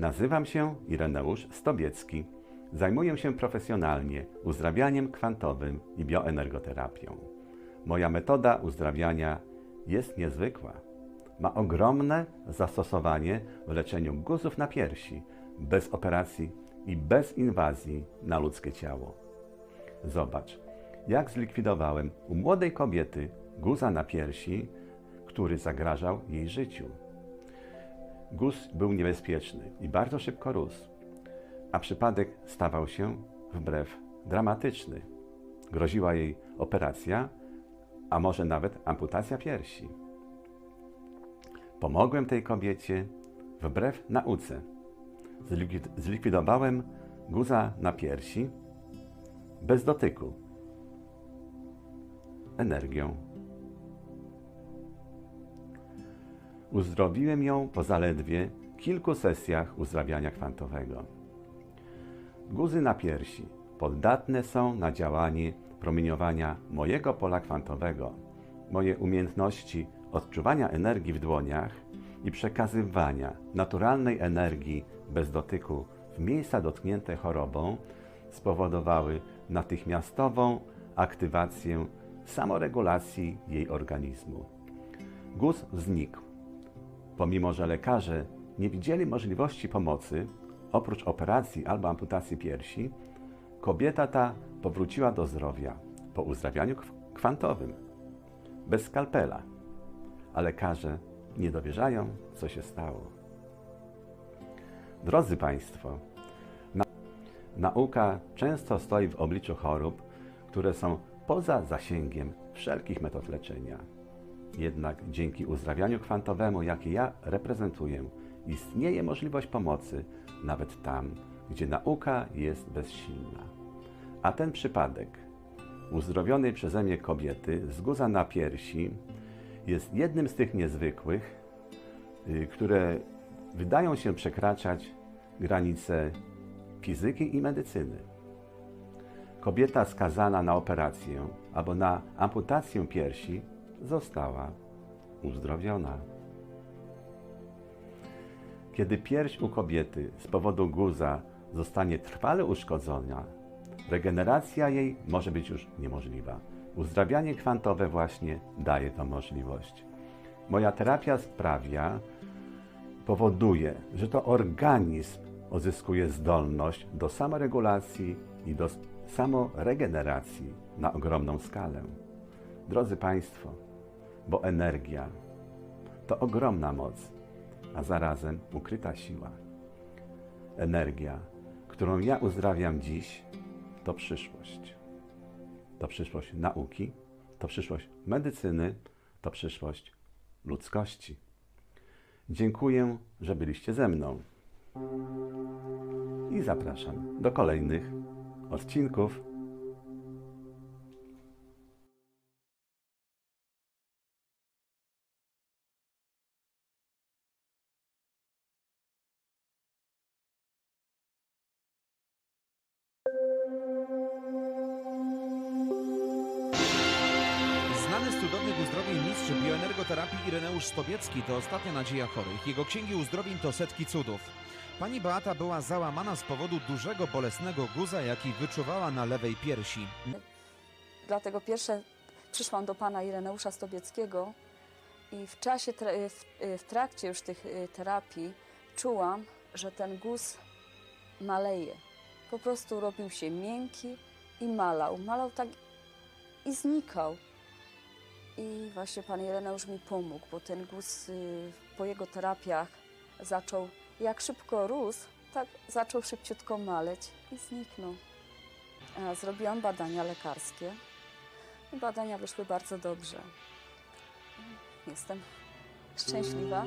Nazywam się Ireneusz Stobiecki. Zajmuję się profesjonalnie uzdrawianiem kwantowym i bioenergoterapią. Moja metoda uzdrawiania jest niezwykła. Ma ogromne zastosowanie w leczeniu guzów na piersi, bez operacji i bez inwazji na ludzkie ciało. Zobacz, jak zlikwidowałem u młodej kobiety guza na piersi, który zagrażał jej życiu. Guz był niebezpieczny i bardzo szybko rósł, a przypadek stawał się wbrew dramatyczny. Groziła jej operacja, a może nawet amputacja piersi. Pomogłem tej kobiecie wbrew nauce. Zlikwid- Zlikwidowałem guza na piersi bez dotyku, energią. Uzdrowiłem ją po zaledwie kilku sesjach uzdrawiania kwantowego. Guzy na piersi poddatne są na działanie promieniowania mojego pola kwantowego. Moje umiejętności odczuwania energii w dłoniach i przekazywania naturalnej energii bez dotyku w miejsca dotknięte chorobą spowodowały natychmiastową aktywację samoregulacji jej organizmu. Guz znikł, pomimo że lekarze nie widzieli możliwości pomocy oprócz operacji albo amputacji piersi, kobieta ta powróciła do zdrowia po uzdrawianiu kw- kwantowym, bez skalpela, a lekarze nie dowierzają, co się stało. Drodzy Państwo, na- nauka często stoi w obliczu chorób, które są poza zasięgiem wszelkich metod leczenia. Jednak dzięki uzdrawianiu kwantowemu, jakie ja reprezentuję, istnieje możliwość pomocy nawet tam, gdzie nauka jest bezsilna. A ten przypadek uzdrowionej przeze mnie kobiety z guza na piersi jest jednym z tych niezwykłych, y, które wydają się przekraczać granice fizyki i medycyny. Kobieta skazana na operację albo na amputację piersi została uzdrowiona. Kiedy pierś u kobiety z powodu guza zostanie trwale uszkodzona, regeneracja jej może być już niemożliwa. Uzdrawianie kwantowe właśnie daje tą możliwość. Moja terapia sprawia, powoduje, że to organizm uzyskuje zdolność do samoregulacji i do samoregeneracji na ogromną skalę. Drodzy Państwo, bo energia to ogromna moc, a zarazem ukryta siła. Energia, którą ja uzdrawiam dziś, to przyszłość. To przyszłość nauki, to przyszłość medycyny, to przyszłość ludzkości. Dziękuję, że byliście ze mną. I zapraszam do kolejnych odcinków. Mistrz bioenergoterapii Ireneusz Stobiecki to ostatnia nadzieja chorych. Jego księgi uzdrowień to setki cudów. Pani Beata była załamana z powodu dużego bolesnego guza, jaki wyczuwała na lewej piersi. Dlatego pierwsze przyszłam do pana Ireneusza Stobieckiego i w czasie, w trakcie już tych y, terapii czułam, że ten guz maleje. Po prostu robił się miękki i malał. Malał tak i znikał. I właśnie pan Ireneusz mi pomógł, bo ten guz y, po jego terapiach zaczął, jak szybko rósł, tak zaczął szybciutko maleć i zniknął. Zrobiłam badania lekarskie. Badania wyszły bardzo dobrze. Jestem szczęśliwa.